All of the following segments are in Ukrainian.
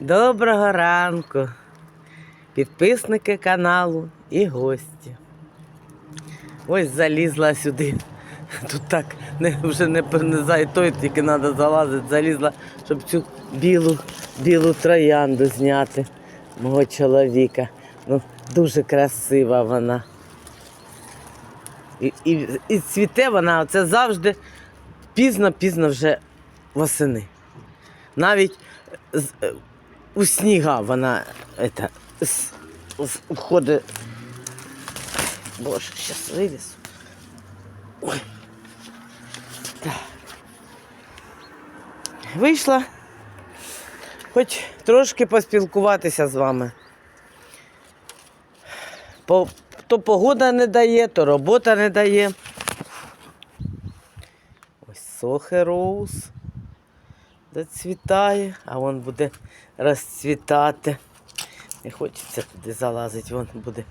Доброго ранку, підписники каналу і гості. Ось залізла сюди. Тут так не, вже не, не знаю, той, тільки треба залазити, залізла, щоб цю білу, білу троянду зняти мого чоловіка. Ну, дуже красива вона. І, і, і цвіте вона оце завжди пізно-пізно вже восени. Навіть у сніга вона это, с- с- входить. Боже. Ой. Так. Вийшла. Хоч трошки поспілкуватися з вами. По, то погода не дає, то робота не дає. Ось сохе роуз зацвітає, а вон буде розцвітати. Не хочеться туди залазити, вон буде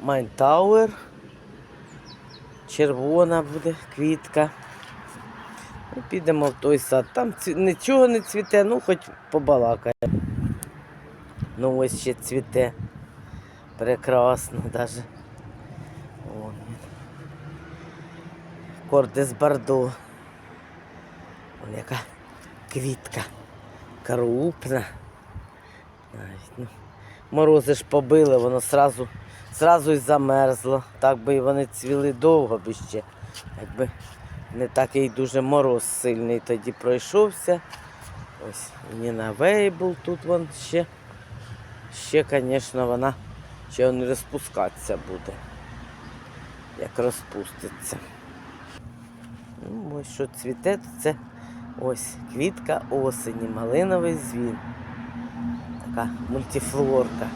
Майнтауер. Червона буде квітка. І підемо в той сад. Там ці- нічого не цвіте, ну хоч побалакає. Ну ось ще цвіте. Прекрасно він. Кордес Бардо. Вон яка квітка. Крупна. Навіть, ну, морози ж побили, воно сразу, сразу й замерзло. Так би і вони цвіли довго би ще. Якби не такий дуже мороз сильний тоді пройшовся. Ось Ніна Вейбл тут вон ще. Ще, звісно, вона ще не розпускатися буде. Як розпуститься. Ну, ось що цвіте, то це ось квітка осені, малиновий звін. Така мультифлорка.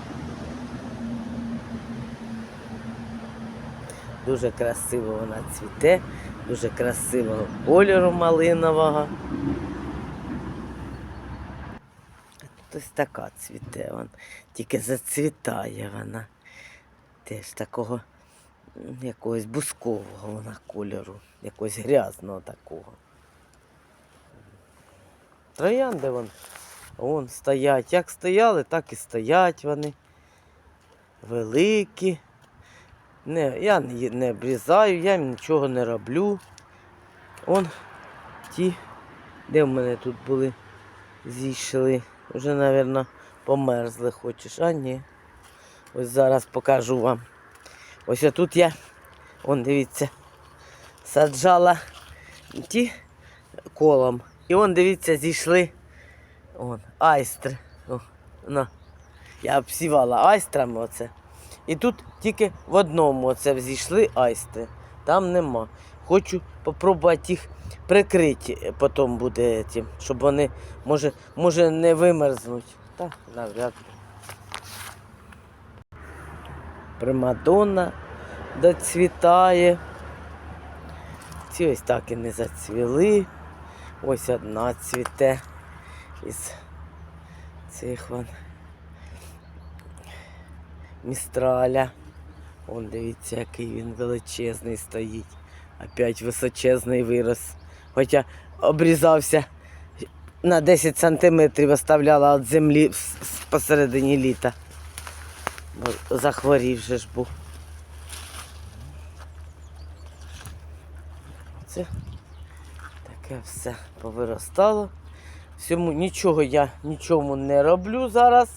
Дуже красиво вона цвіте, дуже красивого кольору малинового. Ось така цвіте, вон, тільки зацвітає вона. Теж такого якогось бускового вона кольору, якогось грязного такого. Троянди вон, вон стоять. Як стояли, так і стоять вони. Великі. Не, я не, обрізаю, я їм нічого не роблю. Он ті, де в мене тут були, зійшли. Вже, мабуть, померзли хочеш. А ні. Ось зараз покажу вам. Ось тут я, он дивіться, саджала ті колом. І он, дивіться, зійшли. Он, айстри. О, на. Я обсівала айстрами оце. І тут тільки в одному оце зійшли айстри. Там нема. Хочу попробувати їх прикрити, е, потім буде тим, щоб вони, може, може не вимерзнуть. Так, навряд. Примадонна доцвітає. Ці ось так і не зацвіли. Ось одна цвіте із цих вон містраля. Вон дивіться, який він величезний стоїть. Опять височезний вирос. Хоча обрізався на 10 сантиметрів, оставляла від землі посередині літа. Бо захворів же ж був. Це таке все повиростало. Всьому нічого я нічому не роблю зараз.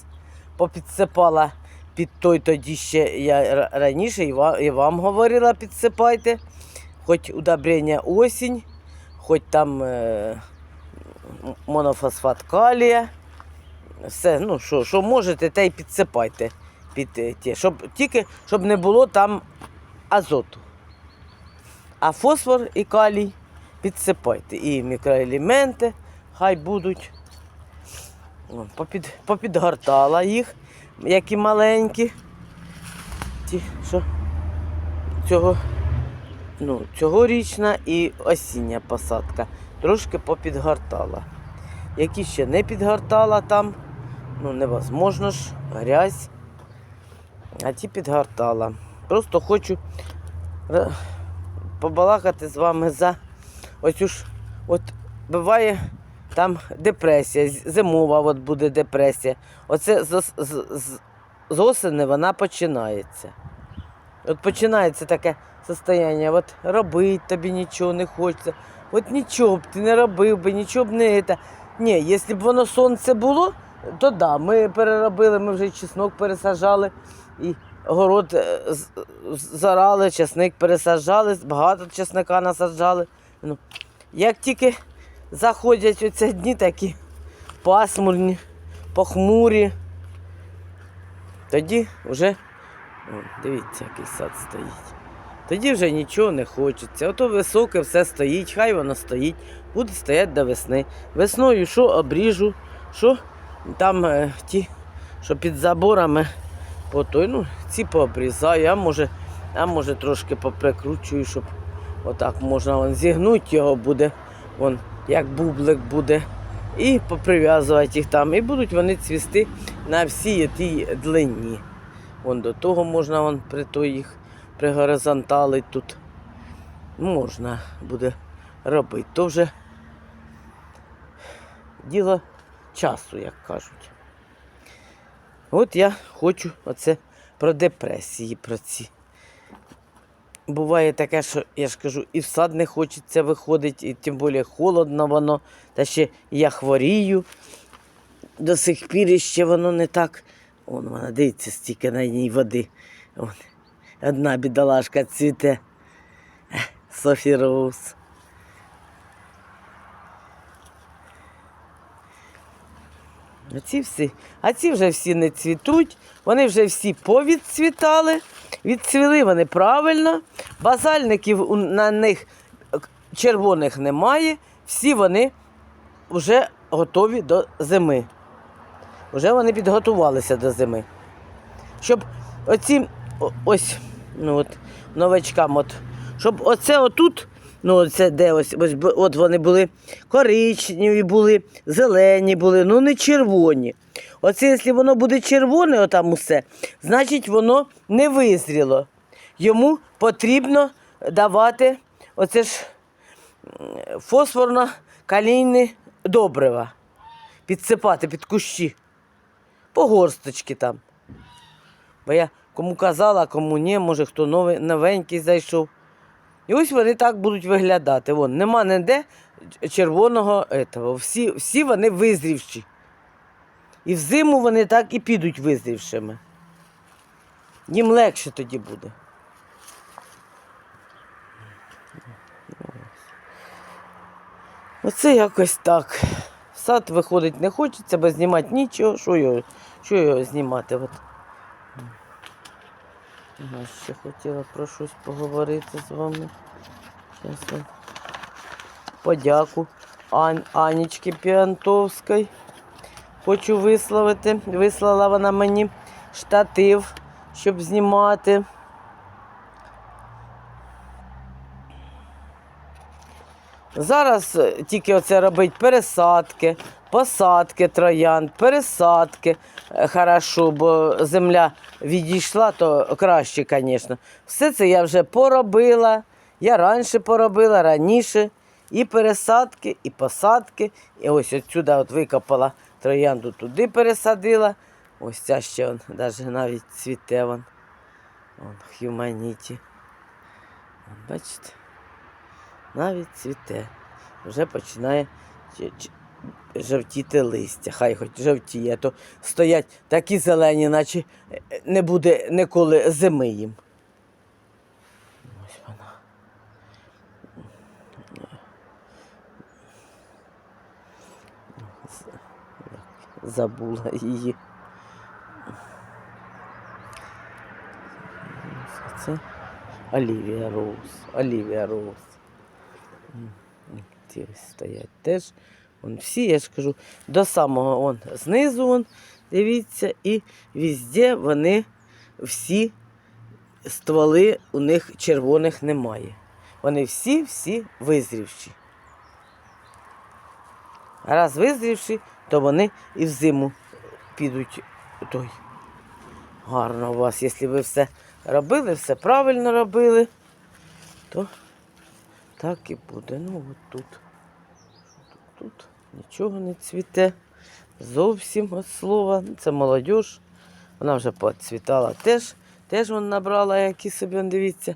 Попідсипала під той тоді ще я раніше і вам, і вам говорила, підсипайте. Хоч удобрення осінь, хоч там е, монофосфат калія. Все, ну що, що можете, те й підсипайте. Під, е, ті, щоб, тільки щоб не було там азоту. А фосфор і калій підсипайте. І мікроелементи хай будуть. Попід, попідгортала їх, які маленькі. Ті, що цього, ну, цьогорічна і осіння посадка. Трошки попідгортала. Які ще не підгортала там, ну невозможно ж, грязь. А ті підгортала. Просто хочу побалакати з вами за оцю ж. От буває там депресія, зимова от буде депресія. Оце з, з, з, з осени вона починається. От починається таке состояння, от робити тобі нічого не хочеться. От нічого б ти не робив би, нічого б не це. Ні, якщо б воно сонце було, то да, ми переробили, ми вже чеснок пересаджали, і город е, зарали, чесник пересаджали, багато чесника насаджали. Ну, як тільки заходять оці дні такі пасмурні, похмурі, тоді вже, о, дивіться, який сад стоїть. Тоді вже нічого не хочеться. Ото високе все стоїть, хай воно стоїть, буде стояти до весни. Весною що обріжу, що там е, ті, що під заборами, ото, ну, ці пообрізаю, а може, а може трошки поприкручую, щоб отак можна вон, зігнути його буде, вон, як бублик буде. І поприв'язувати їх там. І будуть вони цвісти на всій тій длині. Вон до того можна вон, при той їх пригоризонталить тут. Можна буде робити. То вже діло часу, як кажуть. От я хочу оце про депресії, про ці. Буває таке, що я ж кажу, і в сад не хочеться виходити, і тим більше холодно воно, та ще я хворію. До сих пір ще воно не так. Вон вона, дивіться, стільки на ній води. Вон. Одна бідолашка цвіте. Софі Роуз. А ці всі, а ці вже всі не цвітуть, вони вже всі повідцвітали, відцвіли вони правильно, базальників на них червоних немає, всі вони вже готові до зими. Вже вони підготувалися до зими. Щоб оці ось, ну от, новачкам, от, щоб оце отут, ну оце де ось, ось от вони були коричневі були, зелені були, ну не червоні. Оце, якщо воно буде червоне, отам усе, значить воно не визріло. Йому потрібно давати оце ж фосфорно-калійне добрива. Підсипати під кущі. По горсточки там. Бо я кому казала, кому ні, може хто новий, новенький зайшов. І ось вони так будуть виглядати. Вон, нема ніде червоного этого. Всі, всі вони визрівші. І взиму вони так і підуть визрівшими. Їм легше тоді буде. Оце якось так. Сад виходить не хочеться, бо знімати нічого. Що його, що його знімати? Я ще хотіла про щось поговорити з вами. Зараз я подяку Ан... Анічки Піантовської. Хочу висловити. Вислала вона мені штатив, щоб знімати. Зараз е, тільки оце робить пересадки, посадки троянд, пересадки. Е, Хорошо, бо земля відійшла, то краще, звісно. Все це я вже поробила. Я раніше поробила, раніше. І пересадки, і посадки. І ось отсюди от викопала троянду, туди пересадила. Ось ця ще он, навіть навіть цвіте вон. Вон, хюманіті. Бачите? Навіть цвіте. Вже починає чи- чи- жовтіти листя. Хай хоч жовтіє, то стоять такі зелені, наче е, не буде ніколи зими їм. Ось вона. Забула її. Це Олівія Роуз. Олівія Роуз. Ті стоять теж. Вон всі, я ж кажу, до самого вон, знизу, вон, дивіться, і везде вони всі стволи у них червоних немає. Вони всі-всі визрівші. Раз визрівші, то вони і взиму підуть той. Гарно у вас, якщо ви все робили, все правильно робили, то так і буде. Ну, от тут. Тут? тут. нічого не цвіте. Зовсім от слова. Це молодь. Вона вже поцвітала теж. Теж вон набрала, які собі, дивіться.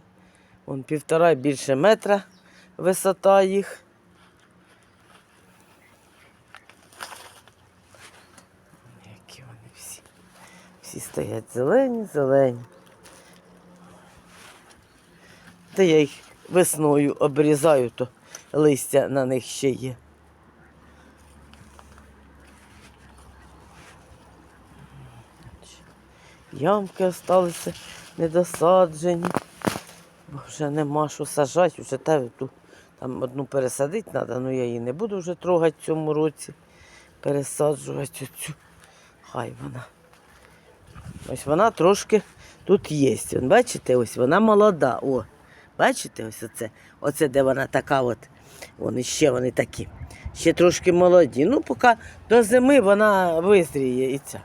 Вон півтора і більше метра висота їх. Які вони всі. Всі стоять зелені, зелені. Та я їх весною обрізаю, то листя на них ще є. Ямки залишилися недосаджені. Бо вже нема що сажати, вже та ту там одну пересадити треба, але я її не буду вже трогати в цьому році. Пересаджувати оцю. Хай вона. Ось вона трошки тут є. Бачите, ось вона молода. О, бачите, ось оце. Оце де вона така от. Вони ще вони такі. Ще трошки молоді. Ну, поки до зими вона визріє і ця.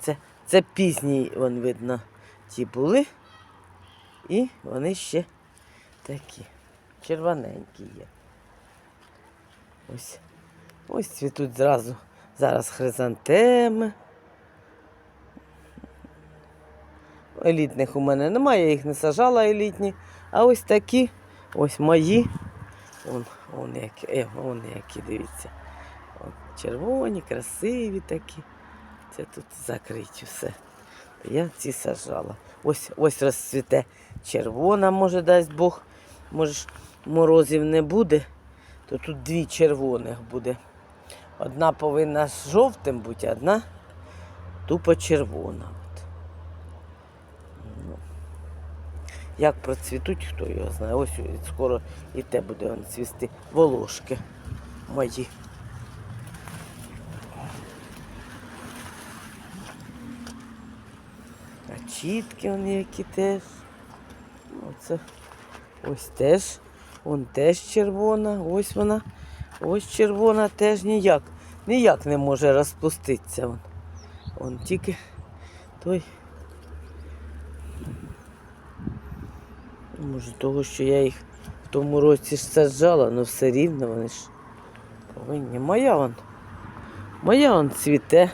Це, це пізній, вон видно, ті були. І вони ще такі. Червоненькі є. Ось. Ось цвітуть зразу. Зараз хризантеми. Елітних у мене немає, я їх не сажала елітні. А ось такі, ось мої. Вон, вон які, е, вон які, дивіться. Вон, червоні, красиві такі. Це тут закриті все. Я ці сажала. Ось ось розцвіте червона, може, дасть Бог. Може, морозів не буде, то тут дві червоних буде. Одна повинна з жовтим бути, одна тупо червона. От. Ну, Як процвітуть, хто його знає. Ось скоро і те буде он цвісти волошки мої. А чітки вони які теж. Оце ось теж. Вон теж червона, ось вона. Ось червона теж ніяк. Ніяк не може розпуститися. Вон, вон тільки той. Може, того, що я їх в тому році ж саджала, але все рівно вони ж повинні. Моя вон. Моя вон цвіте.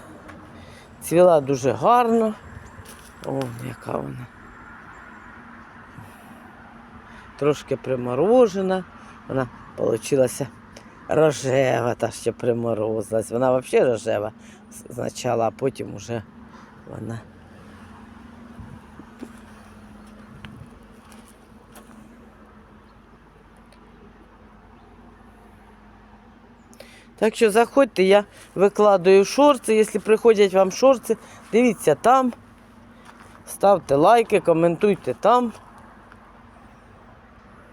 Цвіла дуже гарно. О, яка вона. Трошки приморожена. Вона получилася рожева, та що приморозилась. Вона взагалі рожева спочатку, а потім вже вона. Так що заходьте, я викладаю шорти. Якщо приходять вам шорти, дивіться там. Ставте лайки, коментуйте там.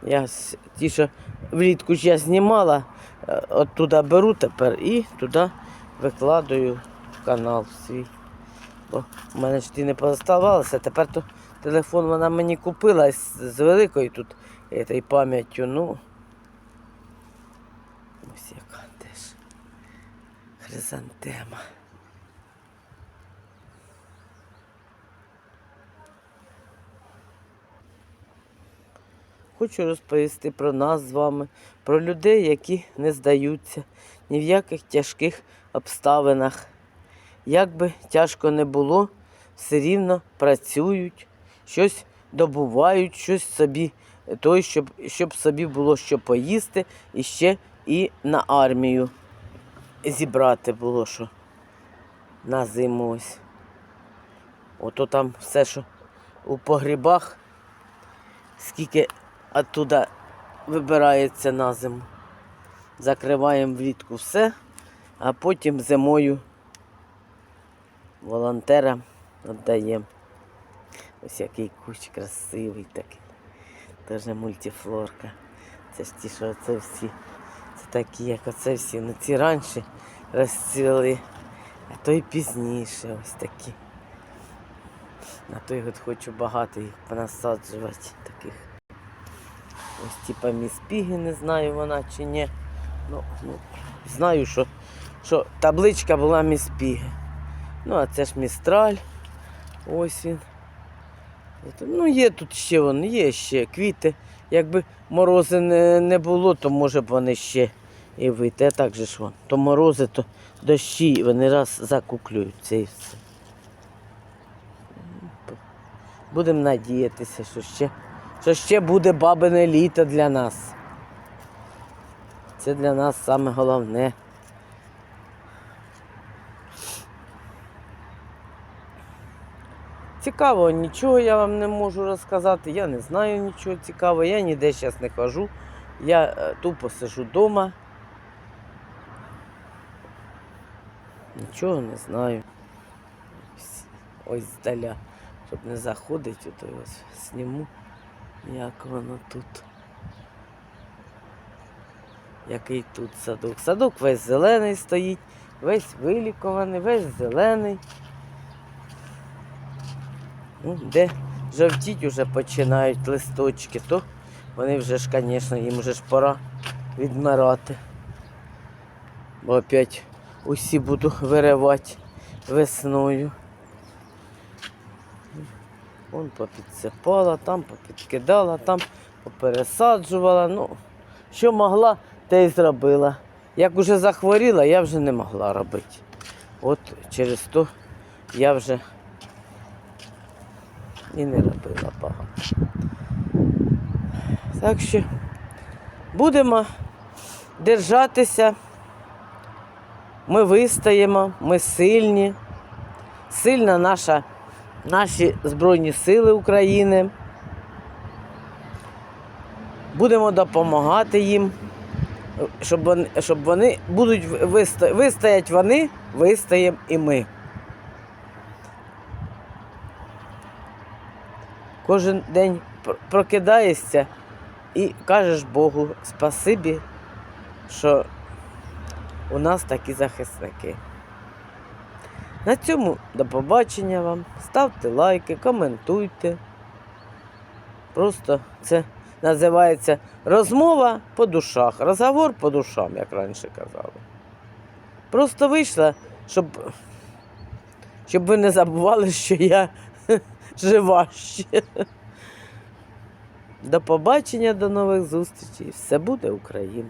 Я ті, що влітку ж я знімала, е, оттуда беру тепер і туди викладаю канал свій. Бо в мене ж ті не поставалося. Тепер то телефон вона мені купила з, великою тут пам'яттю. Ну. Ось теж хризантема. Хочу розповісти про нас з вами, про людей, які не здаються ні в яких тяжких обставинах. Як би тяжко не було, все рівно працюють, щось добувають, щось собі, той, щоб, щоб собі було що поїсти, і ще і на армію зібрати було що на зиму ось. Ото там все, що у погрібах, скільки оттуда вибирається на зиму. Закриваємо влітку все, а потім зимою волонтерам віддаємо. Ось який кущ красивий такий. Теж мультифлорка. Це ж ті, що це всі. Такі, як оце всі. Ну ці раніше розцвіли, а то й пізніше ось такі. На той год хочу багато їх понасаджувати таких. Ось типа міспіги, не знаю вона чи ні. Ну, ну, знаю, що, що табличка була міспіги. Ну, а це ж містраль. Ось він. Ну, є тут ще вони, є ще квіти. Якби морози не було, то може б вони ще і вийти. Так же ж вон. То морози, то дощі, вони раз закуклюються і все. Будемо надіятися, що ще, що ще буде бабине літо для нас. Це для нас саме головне. Цікаво, нічого я вам не можу розказати. Я не знаю нічого цікавого. Я ніде зараз не хожу. Я е, тупо сижу вдома. Нічого не знаю. Ось, здаля, щоб не заходити, то ось зніму, як воно тут. Який тут садок. Садок весь зелений стоїть, весь вилікований, весь зелений. Ну, де жовтіть уже починають листочки, то вони вже ж, звісно, їм вже ж пора відмирати. Бо опять усі буду виривати весною. Вон попідсипала, там попідкидала, там попересаджувала. Ну, що могла, те й зробила. Як уже захворіла, я вже не могла робити. От через то я вже і не робила багато. Так що будемо держатися. Ми вистоїмо, ми сильні. Сильна наша, наші Збройні Сили України. Будемо допомагати їм, щоб вони, щоб вони будуть висто- вистоять вони, вистоїмо і ми. Кожен день прокидаєшся і кажеш Богу спасибі, що у нас такі захисники. На цьому до побачення вам. Ставте лайки, коментуйте. Просто це називається розмова по душах, розговор по душам, як раніше казали. Просто вийшла, щоб, щоб ви не забували, що я жива ще. До побачення, до нових зустрічей. Все буде Україна!